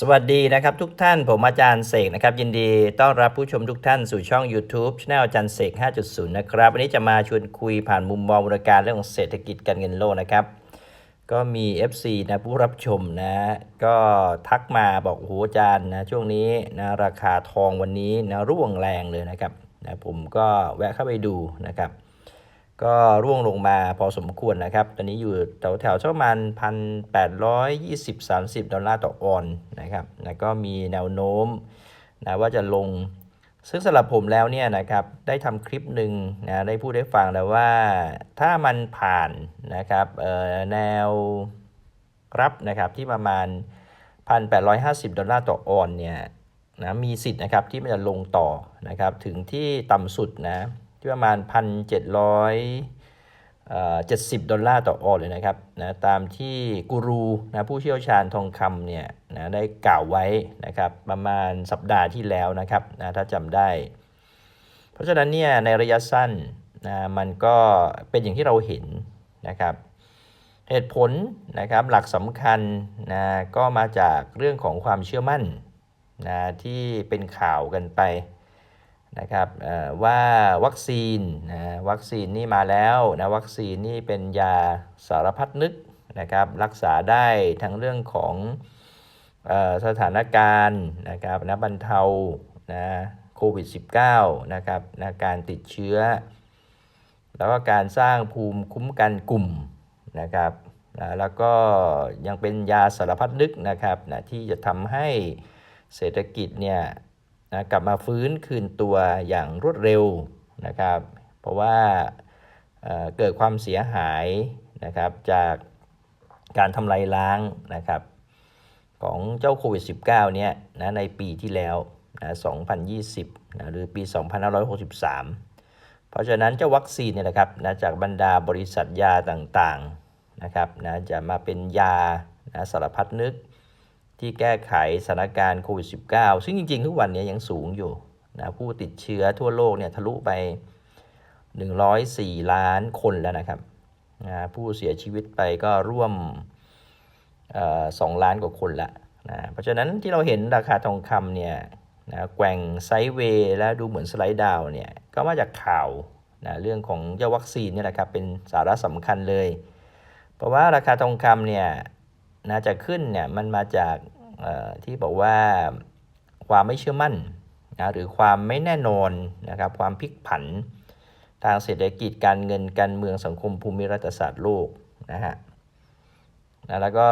สวัสดีนะครับทุกท่านผมอาจารย์เสกนะครับ ยินดีต้อนรับผู้ชมทุกท่านสู่ช่อง YouTube c h anel อาจารย์เสก 5.0 นะครับ วันนี้จะมาชวนคุยผ่านมุมมองบริการเรื่องของเศรษฐกิจการเงินโลกนะครับ ก็มี FC นะผู้รับชมนะ ก็ทักมาบอกโอ้โหอาจารย์นะช่วงนี้นะราคาทองวันนี้นะร่วงแรงเลยนะครับนะผมก็แวะเข้าไปดูนะครับ ก็ร่วงลงมาพอสมควรนะครับ ตอนนี้อยู่แถวแถวๆสักประมาณพันแปดร้อยยี่สิบสามสิบดอลลาร์ต่อออนนะครับ แล้วก็มีแนวโน้มนะว่าจะลง ซึ่งสำหรับผมแล้วเนี่ยนะครับ ได้ทำคลิปหนึ่งนะได้พูดให้ฟังแล้วว่าถ้ามันผ่านนะครับเอ่อแนวรับนะครับที่ประมาณ 1,850 ดอลลาร์ต่อออนเนี่ยนะมีสิทธิ์นะครับที่มันจะลงต่อนะครับถึงที่ต่ำสุดนะ ที่ประมาณ 1,700เจ็ดสิบดอลลาร์ต่อออนเลยนะครับนะตามที่กูรูนะผู้เชี่ยวชาญทองคำเนี่ยนะได้กล่าวไว้นะครับประมาณสัปดาห์ที่แล้วนะครับนะถ้าจำได้ เพราะฉะนั้นเนี่ยในระยะสั้นนะมันก็เป็นอย่างที่เราเห็นนะครับเหตุผลนะครับหลักสำคัญนะก็มาจากเรื่องของความเชื่อมั่นนะที่เป็นข่าวกันไป นะครับว่าวัคซีนนะวัคซีนนี่มาแล้วนะวัคซีนนี่เป็นยาสารพัดนึกนะครับรักษาได้ทั้งเรื่องของอสถานการณ์นะครับนะบรรเทานะโควิด -19 นะครับนะการติดเชื้อ แล้วก็การสร้างภูมิคุ้มกันกลุ่มนะครับนะแล้วก็ยังเป็นยาสารพัดนึกนะครับนะที่จะทำให้เศรษฐกิจเนี่ย นะกลับมาฟื้นคืนตัวอย่างรวดเร็วนะครับ เพราะว่าเเกิดความเสียหายนะครับจากการทำลายล้างนะครับของเจ้าโควิด -19 เนี่ยนะในปีที่แล้วนะ2020นะหรือปี 2563 เพราะฉะนั้นเจ้าวัคซีนเนี่ยนะครับนะจากบรรดาบริษัทยาต่างๆนะครับนะจะมาเป็นยานะสารพัดนึก ที่แก้ไขสถานการณ์โควิด -19 ซึ่งจริง ๆ ทุกวันนี้ยังสูงอยู่นะผู้ติดเชื้อทั่วโลกเนี่ยทะลุไป 104 ล้านคนแล้วนะครับนะผู้เสียชีวิตไปก็ร่วมเอ่อ2ล้านกว่าคนละนะเพราะฉะนั้นที่เราเห็นราคาทองคำเนี่ยนะแกว่งไซด์เวย์แล้วดูเหมือนสไลด์ดาวเนี่ยก็มาจากข่าวนะเรื่องของเจ้าวัคซีนนี่แหละครับเป็นสาระสำคัญเลย เพราะว่าราคาทองคำเนี่ย นะจะขึ้นเนี่ยมันมาจากเอ่อที่บอกว่าความไม่เชื่อมั่นนะหรือความไม่แน่นอนนะครับความพลิกผัน ทางเศรษฐกิจการเงินการเมืองสังคมภูมิรัฐศาสตร์โลกนะฮะนะแล้วก็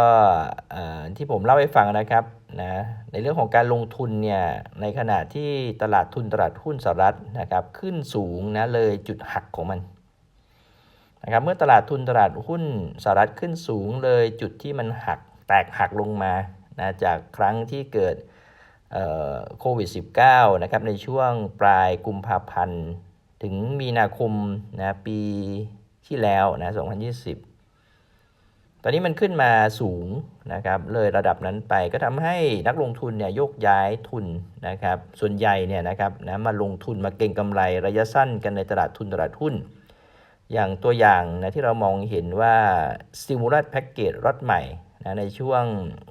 เอ่อที่ผมเล่าให้ฟังนะครับนะในเรื่องของการลงทุนเนี่ยในขณะที่ตลาดทุนตลาดหุ้นสหรัฐนะครับขึ้นสูงนะเลยจุดหักของมัน นะครับเมื่อตลาดทุนตลาดหุ้นสหรัฐขึ้นสูงเลยจุดที่มันหักแตกหักลงมานะจากครั้งที่เกิดโควิด -19 นะครับในช่วงปลายกุมภาพันธ์ ถึงมีนาคมนะปีที่แล้วนะ 2020 ตอนนี้มันขึ้นมาสูงนะครับเลยระดับนั้นไปก็ทำให้นักลงทุนเนี่ยโยกย้ายทุนนะครับส่วนใหญ่เนี่ยนะครับนะมาลงทุนมาเก็งกำไรระยะสั้นกันในตลาดทุนตลาดหุ้น อย่างตัวอย่างนะที่เรามองเห็นว่า Stimulus Package รถใหม่นะในช่วง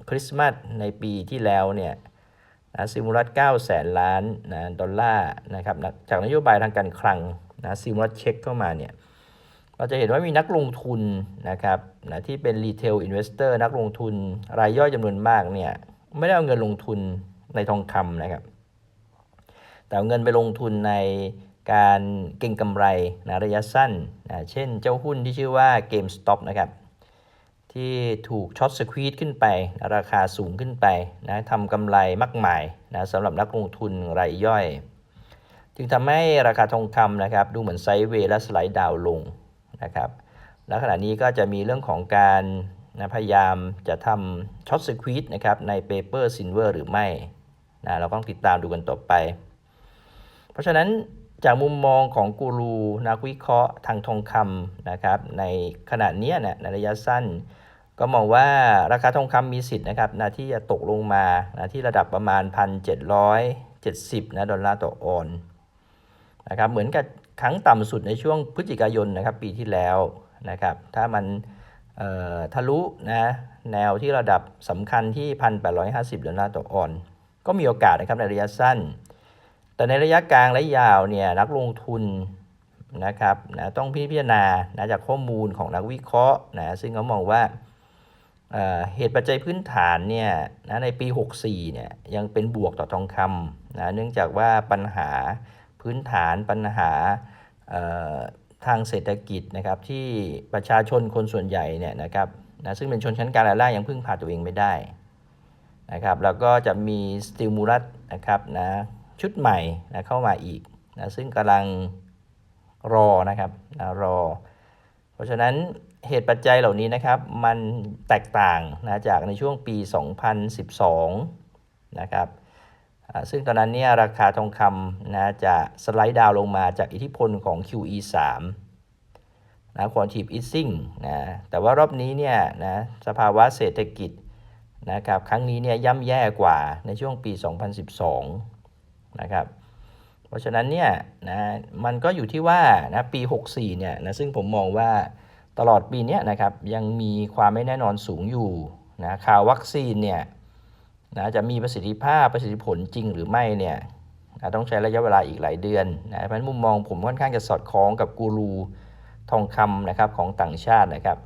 คริสต์มาสในปีที่แล้วเนี่ยนะซิมูลัส9แสนล้านนะดอลลาร์นะครับนะจากนโยบายทางการคลังนะซิมูลัสเช็คเข้ามาเนี่ยเราจะเห็นว่ามีนักลงทุนนะครับนะที่เป็นรีเทลอินเวสเตอร์นักลงทุนรายย่อยจำนวนมากเนี่ยไม่ได้เอาเงินลงทุนในทองคำนะครับ แต่เอาเงินไปลงทุนใน การเก็งกำไรนะระยะสั้นนะเช่นเจ้าหุ้นที่ชื่อว่า GameStop นะครับที่ถูกช็อตสควีตขึ้นไปนะราคาสูงขึ้นไปนะทำกำไรมากมายนะสำหรับนักลงทุนรายย่อย จึงทำให้ราคาทองคำนะครับดูเหมือนไซด์เวย์และสไลด์ดาวลงนะครับและขณะนี้ก็จะมีเรื่องของการนะพยายามจะทำช็อตสควีตนะครับในเปเปอร์ซินเวอร์หรือไม่นะเราต้องติดตามดูกันต่อไป เพราะฉะนั้น จากมุมมองของกูรูนักวิเคราะห์ทางทองคำนะครับ ในขณะนี้นี่ยในระยะสั้น ก็มองว่าราคาทองคำมีสิทธิ์นะครับนะที่จะตกลงมานะที่ระดับประมาณ 1,770นะดอลลาร์ต่อออนนะครับเหมือนกับครั้งต่ำสุดในช่วงพฤศจิกายนนะครับปีที่แล้วนะครับถ้ามันทะลุนะแนวที่ระดับสำคัญที่ 1,850ดอลลาร์ต่อออน ก็มีโอกาสนะครับในระยะสั้น แต่ในระยะกลางและยาวเนี่ยนักลงทุนนะครับนะต้องพิจารณานะจากข้อมูลของนักวิเคราะห์นะซึ่งเขามองว่าเเหตุปัจจัยพื้นฐานเนี่ยนะในปี 64เนี่ยยังเป็นบวกต่อทองคำนะเนื่องจากว่าปัญหาพื้นฐานปัญหาทางเศรษฐกิจนะครับที่ประชาชนคนส่วนใหญ่เนี่ยนะครับนะซึ่งเป็นชนชั้นกลางรายได้ยังพึ่งพาตัวเองไม่ได้นะครับแล้วก็จะมีสติมูลัสนะครับนะ ชุดใหม่นะเข้ามาอีกนะซึ่งกำลังรอนะครับนะรอ เพราะฉะนั้นเหตุปัจจัยเหล่านี้นะครับ มันแตกต่างนะจากในช่วงปี 2012 นะครับซึ่งตอนนั้นเนี่ยราคาทองคำนะจะสไลด์ดาวลงมาจากอิทธิพลของ QE 3นะ quantitative easing นะแต่ว่ารอบนี้เนี่ยนะสภาวะเศรษฐกิจนะครับครั้งนี้เนี่ยย่ำแย่กว่าในช่วงปี 2012 นะครับ เพราะฉะนั้นเนี่ยนะมันก็อยู่ที่ว่านะปี 64เนี่ยนะซึ่งผมมองว่าตลอดปีนี้นะครับยังมีความไม่แน่นอนสูงอยู่นะข่าววัคซีนเนี่ยนะจะมีประสิทธิภาพประสิทธิผลจริงหรือไม่เนี่ยนะต้องใช้ระยะเวลาอีกหลายเดือนนะเพราะฉะนั้นมุมมองผมค่อนข้างจะสอดคล้องกับกูรูทองคำนะครับของต่างชาตินะครับ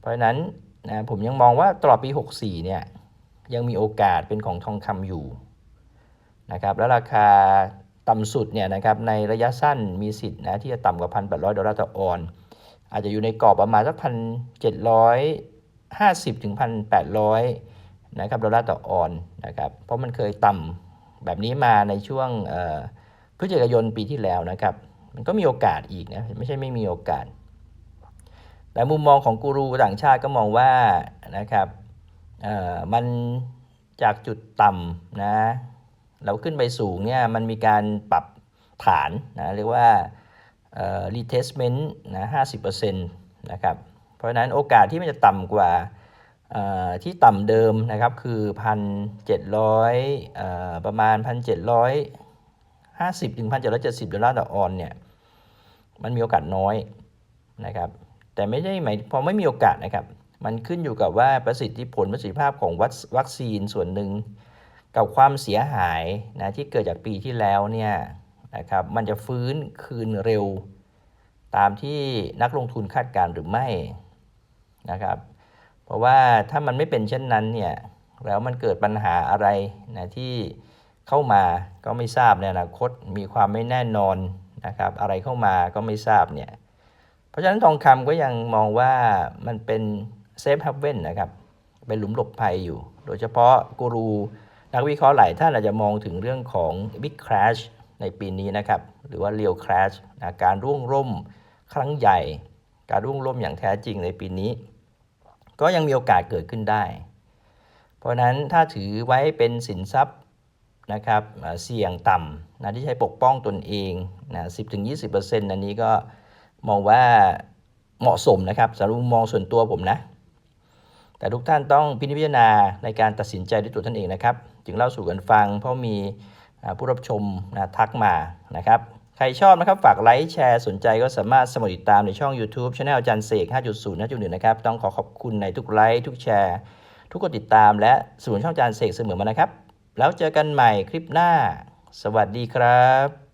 เพราะฉะนั้นนะผมยังมองว่าตลอดปี 64เนี่ยยังมีโอกาสเป็นของทองคำอยู่ นะครับแล้วราคาต่ำสุดเนี่ยนะครับในระยะสั้นมีสิทธิ์นะที่จะต่ำกว่า 1,800 ดอลลาร์ต่อออน อาจจะอยู่ในกรอบประมาณสัก1,750 ถึง 1,800 นะครับดอลลาร์ต่อออนนะครับเพราะมันเคยต่ำแบบนี้มาในช่วงพฤศจิกายนปีที่แล้วนะครับมันก็มีโอกาสอีกนะไม่ใช่ไม่มีโอกาส แต่มุมมองของกูรูต่างชาติก็มองว่านะครับมันจากจุดต่ำนะ เราขึ้นไปสูงเนี่ยมันมีการปรับฐานนะเรียกว่าเอ่อ retestment นะ50%นะครับเพราะฉะนั้นโอกาสที่มันจะต่ำกว่าที่ต่ำเดิมนะครับคือ1,700เอ่อประมาณ1,750ถึง1,770ดอลลาร์ต่อออนเนี่ยมันมีโอกาสน้อยนะครับแต่ไม่ได้หมายพอไม่มีโอกาสนะครับ มันขึ้นอยู่กับว่าประสิทธิผลประสิทธิภาพของวัควัคซีนส่วนหนึ่ง กับความเสียหายนะที่เกิดจากปีที่แล้วเนี่ยนะครับมันจะฟื้นคืนเร็ว ตามที่นักลงทุนคาดการณ์หรือไม่นะครับเพราะว่าถ้ามันไม่เป็นเช่นนั้นเนี่ยแล้วมันเกิดปัญหาอะไรนะที่เข้ามาก็ไม่ทราบในอนาคตมีความไม่แน่นอนนะครับอะไรเข้ามาก็ไม่ทราบเนี่ยเพราะฉะนั้นทองคำก็ยังมองว่ามันเป็นเซฟฮับเว่นนะครับเป็นหลุมหลบภัยอยู่ โดยเฉพาะกูรู นักวิเคราะห์หลายท่านอาจจะมองถึงเรื่องของ Big Crash ในปีนี้นะครับ หรือว่า Real Crash นะการร่วงร่มครั้งใหญ่ การร่วงร่มอย่างแท้จริงในปีนี้ ก็ยังมีโอกาสเกิดขึ้นได้ เพราะนั้นถ้าถือไว้เป็นสินทรัพย์นะครับเสี่ยงต่ำนะที่ใช้ปกป้องตนเองนะ10-20%อันนี้ก็มองว่าเหมาะสมนะครับสำหรับมองส่วนตัวผมนะ แต่ทุกท่านต้องพิจารณาในการตัดสินใจด้วยตัวท่านเองนะครับ จึงเล่าสู่กันฟัง เพราะมีผู้รับชมนะทักมานะครับ ใครชอบนะครับฝากไลค์แชร์สนใจก็สามารถสมัครติดตามในช่อง YouTube Channel อาจารย์เสก 5.0 5.1 นะครับ ต้องขอขอบคุณในทุกไลค์ทุกแชร์ ทุกกดติดตาม และสนุนช่องอาจารย์เสกเสมอมานะครับ แล้วเจอกันใหม่คลิปหน้า สวัสดีครับ